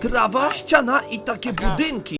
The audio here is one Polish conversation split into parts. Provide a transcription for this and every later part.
Trawa, ściana i takie budynki.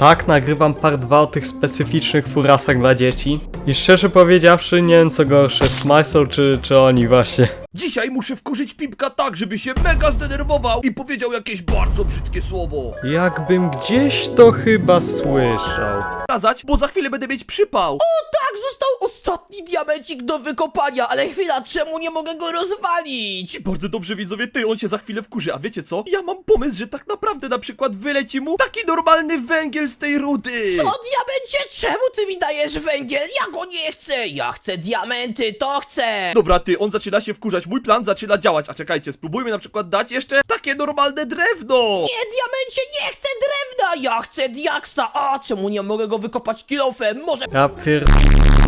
Tak, nagrywam part 2 o tych specyficznych furasach dla dzieci. I szczerze powiedziawszy, nie wiem co gorsze, Smysl czy, czy oni właśnie. Dzisiaj muszę wkurzyć Pipka tak, żeby się mega zdenerwował i powiedział jakieś bardzo brzydkie słowo. Jakbym gdzieś to chyba słyszał. Kazać, bo za chwilę będę mieć przypał. Tak, został ostatni diamencik do wykopania, ale chwila, czemu nie mogę go rozwalić? I bardzo dobrze widzowie, ty, on się za chwilę wkurzy, a wiecie co? Ja mam pomysł, że tak naprawdę na przykład wyleci mu taki normalny węgiel z tej rudy. O diamencie, czemu ty mi dajesz węgiel? Ja go nie chcę! Ja chcę diamenty, to chcę! Dobra, ty, on zaczyna się wkurzać, mój plan zaczyna działać, a czekajcie, spróbujmy na przykład dać jeszcze takie normalne drewno. Nie, diamencie, nie chcę drewna! Ja chcę diaksa! A czemu nie mogę go wykopać kilofem? Może... Ja pier...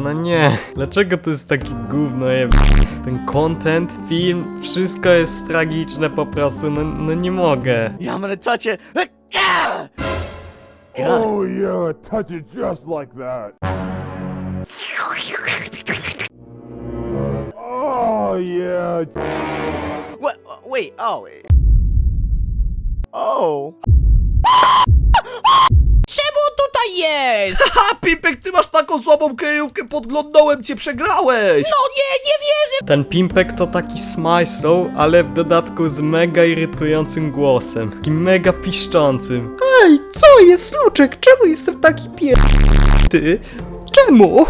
No nie, dlaczego to jest taki gówno je... Ten content, film, wszystko jest tragiczne po prostu, no, no nie mogę. Ja mretacie... Oh yeah, touch it just like that. Oh yeah. Wait, wait, oh... Oh... On jest? Ha, Pipek, ty masz taką słabą kryjówkę, podglądałem cię, przegrałeś. No nie, nie wierzę! Ten Pimpek to taki Smyslow, ale w dodatku z mega irytującym głosem. Takim mega piszczącym. Ej, co jest, Luczek? Czemu jestem taki Ty? Czemu?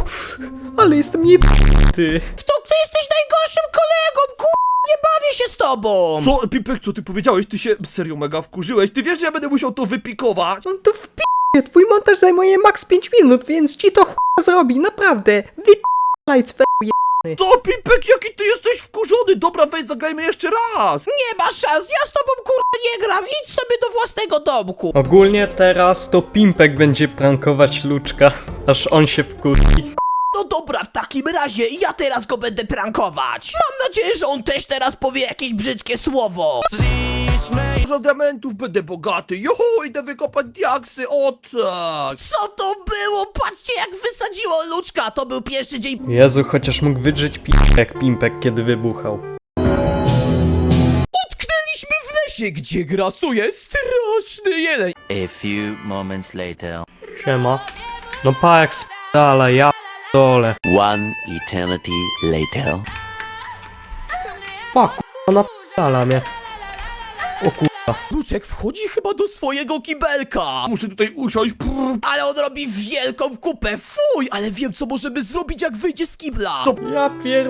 Ale jestem nie ty. To ty jesteś najgorszym kolegą, kur... Nie bawię się z tobą! Co, Pipek, co ty powiedziałeś? Ty się serio mega wkurzyłeś. Ty wiesz, że ja będę musiał to wypikować? No to w Twój montaż zajmuje maks 5 minut, więc ci to ch... zrobi, naprawdę. Wypalaj swe... Co, Pipek, jaki ty jesteś wkurzony? Dobra, weź, zagrajmy jeszcze raz. Nie ma szans, ja z tobą kurwa nie gram, idź sobie do własnego domku! Ogólnie teraz to Pimpek będzie prankować Luczka, aż on się wkurwi. No dobra, w takim razie ja teraz go będę prankować! Mam nadzieję, że on też teraz powie jakieś brzydkie słowo! Dużo diamentów, będę bogaty. Joho, idę wykopać diaksy, o tak. Co to było? Patrzcie jak wysadziło Luczka! To był pierwszy dzień... Jezu, chociaż mógł wydrzeć Pimpek Pimpek, kiedy wybuchał. Utknęliśmy w lesie, gdzie grasuje straszny jeleń! A few moments later. Siema. No pa jak sp***ala, ja dole. One eternity later. Pa k***a, nap***ala mnie. O kurwa. Luczek wchodzi chyba do swojego kibelka! Muszę tutaj usiąść. Prr. Ale on robi wielką kupę, fuj! Ale wiem co możemy zrobić jak wyjdzie z kibla! To- Ja pier...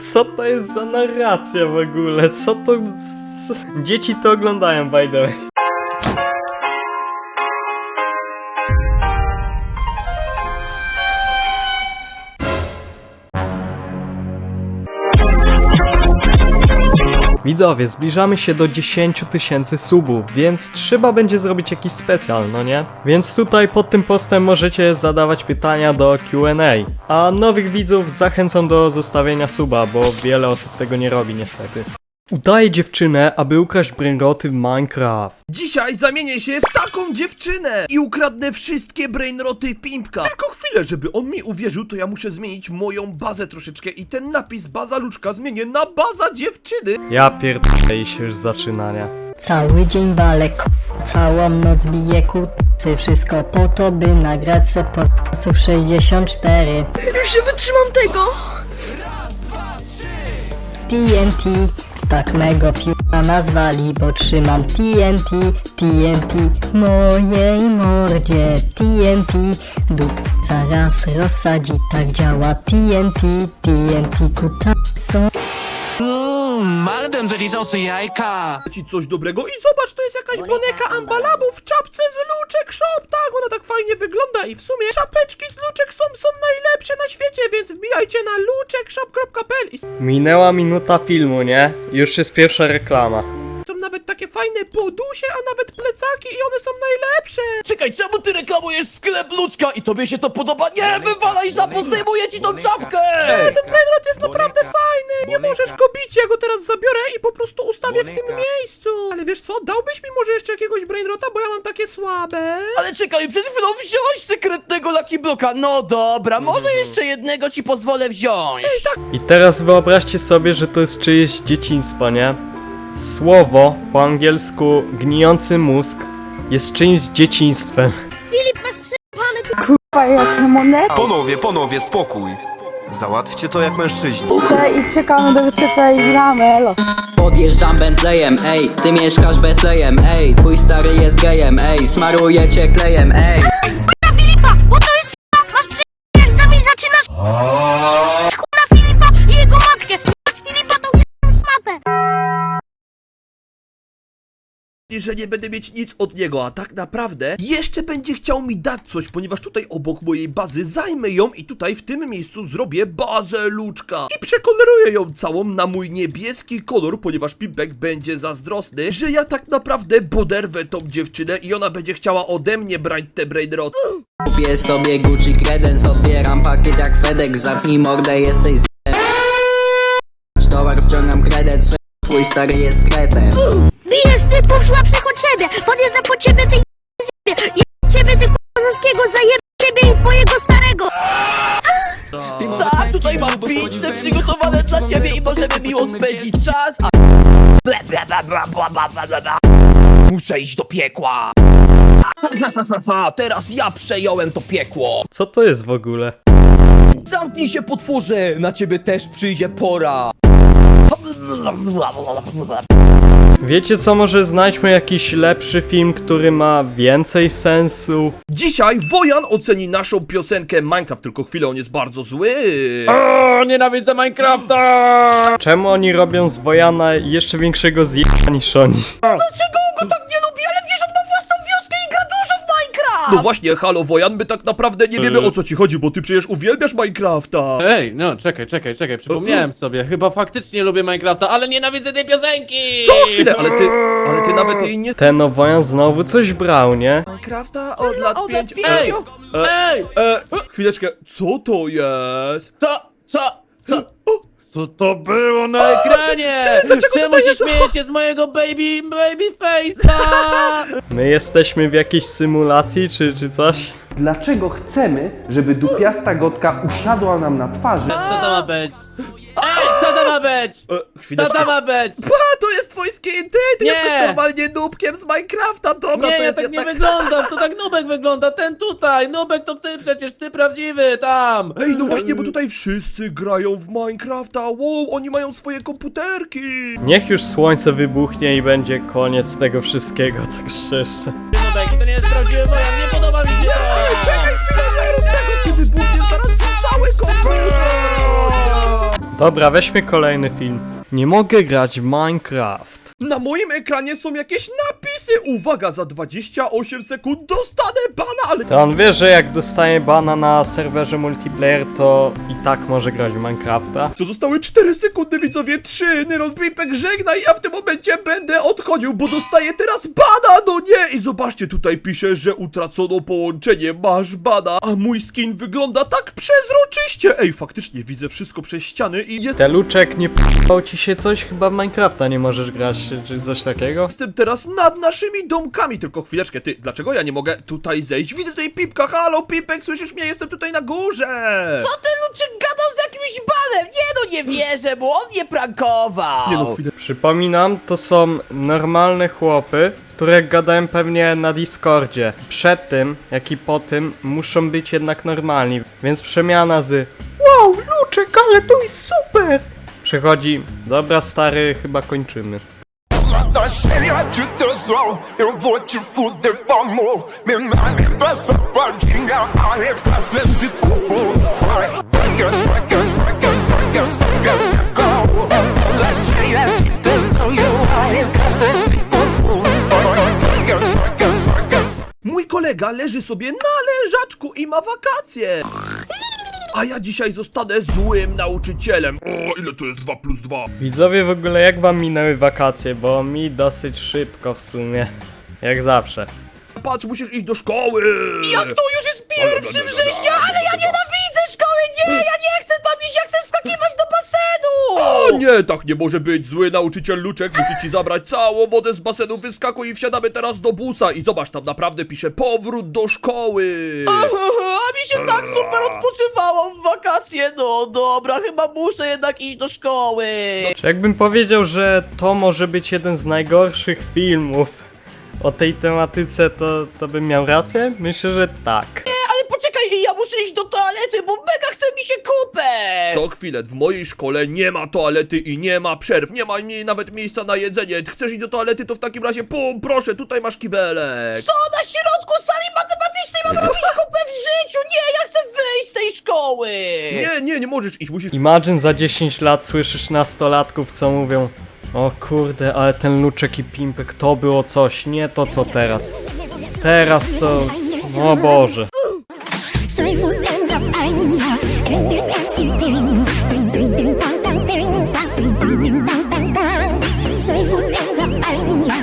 Co to jest za narracja w ogóle? Co to... Dzieci to oglądają, by the way. Widzowie, zbliżamy się do 10 tysięcy subów, więc trzeba będzie zrobić jakiś specjal, no nie? Więc tutaj pod tym postem możecie zadawać pytania do Q&A. A nowych widzów zachęcam do zostawienia suba, bo wiele osób tego nie robi niestety. Udaję dziewczynę, aby ukraść brainroty w Minecraft. Dzisiaj zamienię się w taką dziewczynę i ukradnę wszystkie brainroty Pimpka. Tylko chwilę, żeby on mi uwierzył, to ja muszę zmienić moją bazę troszeczkę i ten napis baza luczka zmienię na baza dziewczyny. Ja pierdolę i się już zaczyna, nie? Cały dzień walę k- całą noc bije kurcy Wszystko po to, by nagrać se podczasów 64 Już nie wytrzymam tego TNT tak mego fiuta nazwali, bo trzymam TNT, TNT mojej mordzie. TNT, dup zaraz rozsadzi, tak działa TNT, TNT kutasą Magdem zawisał jajka. Ci coś dobrego i zobacz, to jest jakaś boneka Ambalabu w czapce z Luczek Shop. Tak, ona tak fajnie wygląda i w sumie czapeczki z Luczek są, są najlepsze na świecie, więc wbijajcie na luczekshop.pl i Minęła minuta filmu, nie? Już jest pierwsza reklama. Nawet takie fajne podusie, a nawet plecaki i one są najlepsze. Czekaj, czemu ty reklamujesz sklep Luczka i tobie się to podoba? Nie, wywalaj żabu, zdejmuję ci tą czapkę! Ten brainrot jest naprawdę fajny, nie możesz go bić, ja go teraz zabiorę i po prostu ustawię w tym miejscu. Ale wiesz co, dałbyś mi może jeszcze jakiegoś brainrota, bo ja mam takie słabe. Ale czekaj, przed chwilą wziąłeś sekretnego Lucky Bloka. No dobra, może jeszcze jednego ci pozwolę wziąć. I teraz wyobraźcie sobie, że to jest czyjeś dzieciństwo, nie? Słowo po angielsku gnijący mózg jest czyimś dzieciństwem. Panowie, panowie, spokój. Załatwcie to jak mężczyźni. i czekamy do wycieca i gramy, elo. Podjeżdżam Bentleyem, ej, ty mieszkasz Betlejem, ej, twój stary jest gejem, ej, smaruje cię klejem, ej. I że nie będę mieć nic od niego, a tak naprawdę jeszcze będzie chciał mi dać coś, ponieważ tutaj obok mojej bazy zajmę ją i tutaj w tym miejscu zrobię bazę luczka. I przekoloruję ją całą na mój niebieski kolor, ponieważ Pimpek będzie zazdrosny, że ja tak naprawdę poderwę tą dziewczynę i ona będzie chciała ode mnie brać te brainrot. Kupię sobie Gucci Credence, odbieram pakiet jak FedEx, zapnij mordę, jesteś z... Towar wciągam kredet, swe- twój stary jest kretem. Miło spędzić czas, a... Ble, ble, ble, bla, bla, bla, bla, bla, bla. Muszę iść do piekła. Teraz ja przejąłem to piekło. Co to jest w ogóle? Zamknij się potworze, na ciebie też przyjdzie pora. Wiecie co, może znajdźmy jakiś lepszy film, który ma więcej sensu? Dzisiaj Wojan oceni naszą piosenkę Minecraft, tylko chwilę, on jest bardzo zły. O, nienawidzę Minecrafta! Czemu oni robią z Wojana jeszcze większego zjeba niż oni? Dlaczego No właśnie, halo Wojan, my tak naprawdę nie wiemy o co ci chodzi, bo ty przecież uwielbiasz Minecrafta. Ej, no czekaj, czekaj, czekaj, przypomniałem sobie, chyba faktycznie lubię Minecrafta, ale nienawidzę tej piosenki! Co? Chwilę, ale ty, ale ty nawet jej nie... Ten no Wojan znowu coś brał, nie? Minecrafta od lat od lat pięciu... pięciu. Ej! E, chwileczkę, co to jest? Co? Co? Co? Co to było na ekranie? dlaczego Czemu tutaj się jest- śmiejecie z mojego baby, baby face'a? My jesteśmy w jakiejś symulacji czy, czy coś? Dlaczego chcemy, żeby dupiasta gotka usiadła nam na twarzy? Co to ma być? To ma być? E, Co chwileczkę. to ma być? Pa, to jest twój skin, ty, ty Nie. jesteś normalnie nubkiem z Minecrafta, dobra, Nie, to ja jest tak nie jednak... wyglądam, to tak Nubek wygląda, ten tutaj, Nubek to ty przecież, ty prawdziwy, tam! Ej, no właśnie, bo tutaj wszyscy grają w Minecrafta, wow, oni mają swoje komputerki. Niech już słońce wybuchnie i będzie koniec tego wszystkiego, tak szczerze. Nubek, to nie jest prawdziwy wojan, nie podoba mi się to! Czekaj chwilę, nie rób tego, ty wybuchniesz zaraz cały komputer. Dobra, weźmy kolejny film. Nie mogę grać w Minecraft. Na moim ekranie są jakieś napisy, uwaga, za 28 sekund dostanę bana, ale... To on wie, że jak dostaje bana na serwerze multiplayer, to i tak może grać w Minecrafta. To zostały 4 sekundy, widzowie, 3, Nyrod Pipek żegna i ja w tym momencie będę odchodził, bo dostaję teraz bana, no nie! I zobaczcie, tutaj pisze, że utracono połączenie, masz bana, a mój skin wygląda tak przezroczyście! Ej, faktycznie, widzę wszystko przez ściany i je- Teluczek, nie p***ał ci się coś? Chyba w Minecrafta nie możesz grać, czy- coś takiego? jestem teraz nad naszymi domkami, tylko chwileczkę, ty, dlaczego ja nie mogę tutaj zejść? Widzę tutaj Pipka, halo, Pipek, słyszysz mnie? Jestem tutaj na górze! Co ty, Luczek, gadał z jakimś banem? Nie no, nie wierzę, bo on mnie prankował! Nie no, chwilę, Przypominam, to są normalne chłopy, które gadają pewnie na Discordzie. Przed tym, jak i po tym, muszą być jednak normalni, więc przemiana z Wow, Luczek, ale to jest super! Przechodzi, dobra stary, chyba kończymy. Mój kolega leży sobie na leżaczku i ma wakacje! A ja dzisiaj zostanę złym nauczycielem. O, ile to jest 2 plus 2? Widzowie, w ogóle jak wam minęły wakacje, bo mi dosyć szybko w sumie. Jak zawsze. Patrz, musisz iść do szkoły! Jak to już jest pierwszy września, ale ja nienawidzę szkoły, nie, ja nie chcę tam iść, ja chcę skakiwać do basenu! O nie, tak nie może być. Zły nauczyciel Luczek musi ci zabrać całą wodę z basenu. Wyskakuj i wsiadamy teraz do busa. I zobacz, tam naprawdę pisze powrót do szkoły. Mi się tak super odpoczywało w wakacje, no dobra, chyba muszę jednak iść do szkoły. Jakbym powiedział, że to może być jeden z najgorszych filmów o tej tematyce, to, to bym miał rację? Myślę, że tak. Ale poczekaj, ja muszę iść do toalety, bo mega chce mi kupę! Co chwilę, w mojej szkole nie ma toalety i nie ma przerw. Nie ma mniej nawet miejsca na jedzenie. Chcesz iść do toalety, to w takim razie pum, proszę, tutaj masz kibelek. Co na środku sali matematycznej mam robić kupę w życiu? Nie, ja chcę wyjść z tej szkoły! Nie, nie, nie możesz iść, musisz... Imagine za 10 lat słyszysz nastolatków, co mówią O kurde, ale ten Luczek i Pimpek to było coś, nie to co teraz. Teraz to... O Boże. Aşkım